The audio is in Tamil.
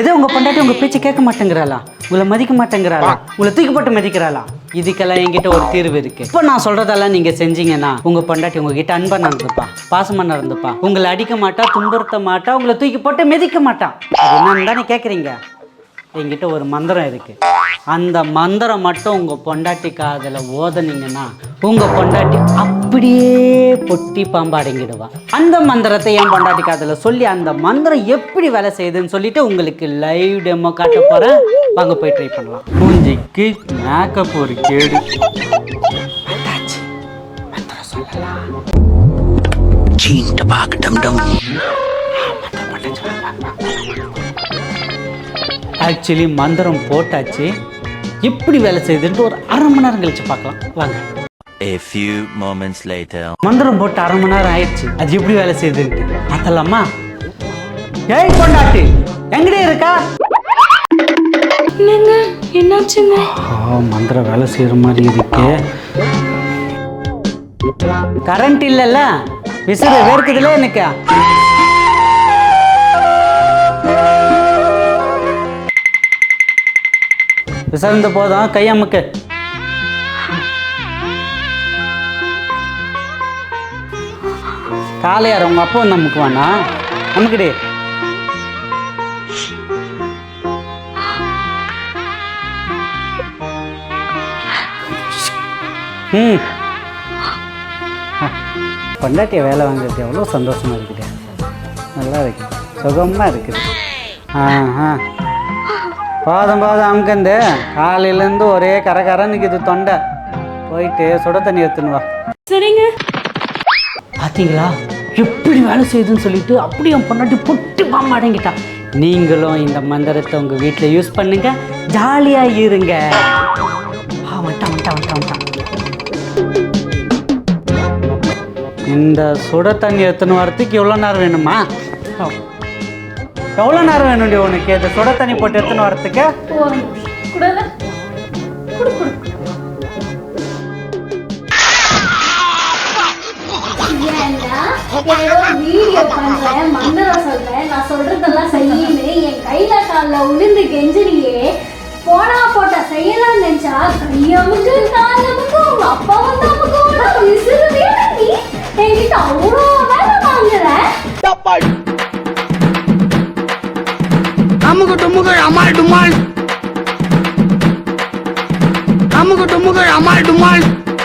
எதோ உங்க பொண்டாட்டி உங்க பேச்சு கேட்க மாட்டேங்கிறாளா? உங்களை மதிக்க மாட்டேங்கிறாளா? உங்களை தூக்கி போட்டு மதிக்கிறாளா? இதுக்கெல்லாம் என்கிட்ட ஒரு தீர்வு இருக்கு. இப்போ நான் சொல்றதெல்லாம் நீங்க செஞ்சீங்கன்னா உங்க பொண்டாட்டி உங்ககிட்ட அன்பா நடந்துப்பா பாசமா நடந்துப்பா. உங்களை அடிக்க மாட்டா துன்புறுத்த மாட்டா உங்களை தூக்கி போட்டு மிதிக்க மாட்டா. அது என்னன்னு தானே கேட்குறீங்க என்கிட்ட ஒரு மந்திரம் இருக்கு. அந்த மந்திரம் மட்டும் உங்க பொண்டாட்டி காதுல ஓதனீங்கன்னா உங்க பொண்டாட்டி அப்படியே பொட்டி பாம்பா அடங்கிடுவா. அந்த மந்திரத்தை என் பொண்டாட்டி காதுல சொல்லி அந்த மந்திரம் எப்படி வேலை செய்யுதுன்னு சொல்லிட்டு உங்களுக்கு லைவ் டெமோ காட்ட போறேன். வாங்க போய் ட்ரை பண்ணலாம். மூஞ்சிக்கு மேக்கப் ஒரு கேடு. ஆக்சுவலி மந்திரம் போட்டாச்சு. எப்படி வேலை செய்யுதுன்ட்டு ஒரு அரை மணி நேரம் கழிச்சு பார்க்கலாம். வாங்க. A few moments later. மந்திரம் போட்டு அரை மணி நேரம் ஆயிடுச்சு. அது எப்படி வேலை செய்யுதுன்ட்டு. பார்த்தலாமா ஏய் பொண்டாட்டி எங்கடே இருக்கா? என்னங்க என்னாச்சுங்க? மந்திரம் வேலை செய்யற மாதிரி இருக்கு. கரண்ட் இல்லைல்ல? விசிறு வேர்க்குதுல எனக்கு. விசார்ந்த போதும் கையமுக்கு. காலையார் உங்க அப்பா வந்து அமுக்குவானா அமுக்குடி ம். பொண்டாட்டிய வேலை வாங்குறது எவ்வளோ சந்தோஷமா இருக்குது. நல்லா இருக்கு. சுகமாக இருக்குது. ஆ ஆ போதும் போதும் அமுக்கந்து காலையிலேருந்து ஒரே கர கரன்னுக்குது தொண்டை. போயிட்டு சுட தண்ணி எடுத்துன்னு வா. சரிங்க. பார்த்தீங்களா? எப்படி வேலை செய்யுதுன்னு சொல்லிட்டு அப்படி என் பொண்டாட்டி பொட்டு பாம்பு நீங்களும் இந்த மந்திரத்தை உங்கள் வீட்டில் யூஸ் பண்ணுங்க. ஜாலியாக இருங்க. ஆ வந்துட்டான் வந்துட்டான் வந்துட்டான் வந்துட்டான் இந்த சுட தண்ணி எடுத்துன்னு வரத்துக்கு எவ்வளோ நேரம் வேணுமா? எவ்வளோ நேரம் வேணும்டி உனக்கு? இந்த சுட தண்ணி போட்டு எடுத்துன்னு வரத்துக்கு? ஏதோ வீடியோ பண்றேன், மந்திரம் சொல்றேன், நான் சொல்றதெல்லாம் செய்யுன்னு என் கையில கால்ல விழுந்து கெஞ்சுறியே, போனா போட்டா செய்யலாம்னு நினைச்சா, கை அமுக்கு, கால் அமுக்கு, உங்க அப்பா வந்து அமுக்கு, உனக்கு விசிறுறியா நீ? என்கிட்ட அவ்வளோ வேலை வாங்குற? அமுகு டுமுகள் அமால் டுமால் அமுகு டுமுகள் அமால் டுமால்